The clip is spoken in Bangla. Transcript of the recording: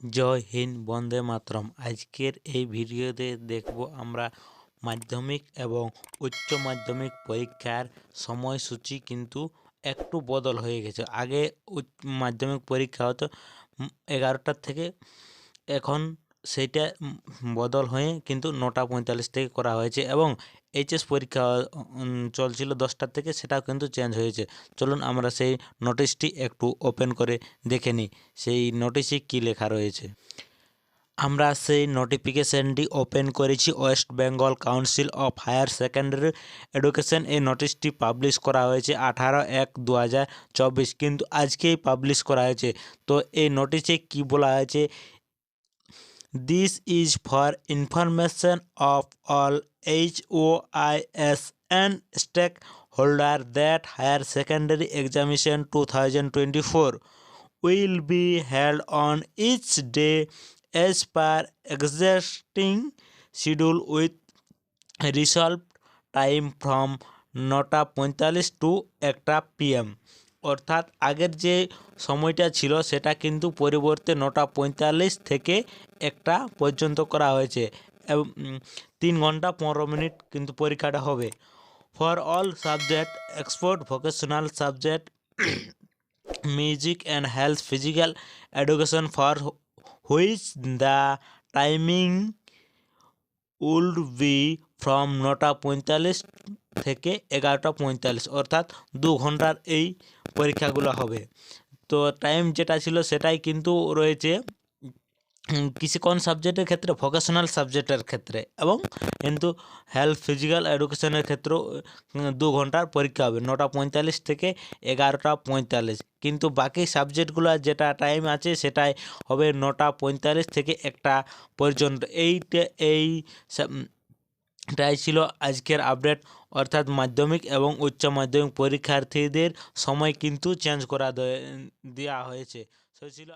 জয় হিন্দ, বন্দে মাতরম। আজকের এই ভিডিওতে দেখব আমরা মাধ্যমিক এবং উচ্চ মাধ্যমিক পরীক্ষার সময়সূচি কিন্তু একটু বদল হয়ে গেছে। আগে মাধ্যমিক পরীক্ষা হতো এগারোটার থেকে, এখন সেইটা বদল হয়ে কিন্তু নটা পঁয়তাল্লিশ থেকে করা হয়েছে এবং এইচএস পরীক্ষা চলছিল দশটার থেকে সেটাও কিন্তু চেঞ্জ হয়েছে। চলুন আমরা সেই নোটিশটি একটু ওপেন করে দেখে নিই, সেই নোটিশে কী লেখা রয়েছে? আমরা সেই নোটিফিকেশনটি ওপেন করেছি West Bengal Council of Higher Secondary Education এই নোটিশটি পাবলিশ করা হয়েছে আঠারো এক দু কিন্তু আজকেই পাবলিশ করা হয়েছে। তো এই নোটিশে কী বলা হয়েছে? This is for information of all HOIS and stakeholder that higher secondary examination 2024 will be held on each day as per existing schedule with resolved time from নটা পঁয়তাল্লিশ টু একটা পিএম অর্থাৎ আগের যে সময়টা ছিল, সেটা কিন্তু পরিবর্তে নটা পঁয়তাল্লিশ থেকে একটা পর্যন্ত করা হয়েছে। এবং তিন ঘণ্টা পনেরো মিনিট কিন্তু পরীক্ষাটা হবে। For all subject, export, vocational subject, music and health, physical education for which the timing would be from নটা পঁয়তাল্লিশ থেকে এগারোটা পঁয়তাল্লিশ, অর্থাৎ দু ঘণ্টার এই পরীক্ষাগুলো হবে। তো টাইম যেটা ছিল সেটাই কিন্তু রয়েছে কৃষি কোন সাবজেক্টের ক্ষেত্রে? ভোকেশনাল সাবজেক্টের ক্ষেত্রে এবং কিন্তু হেলথ ফিজিক্যাল এডুকেশনের ক্ষেত্রেও দু ঘণ্টার পরীক্ষা হবে, নটা পঁয়তাল্লিশ থেকে এগারোটা পঁয়তাল্লিশ। কিন্তু বাকি সাবজেক্টগুলো যেটা টাইম আছে সেটাই হবে নটা পঁয়তাল্লিশ থেকে একটা পর্যন্ত। এইটা এই এটাই ছিল আজকের আপডেট। অর্থাৎ মাধ্যমিক এবং উচ্চ মাধ্যমিক পরীক্ষার্থীদের সময় কিন্তু চেঞ্জ করা দেওয়া হয়েছে। সে ছিল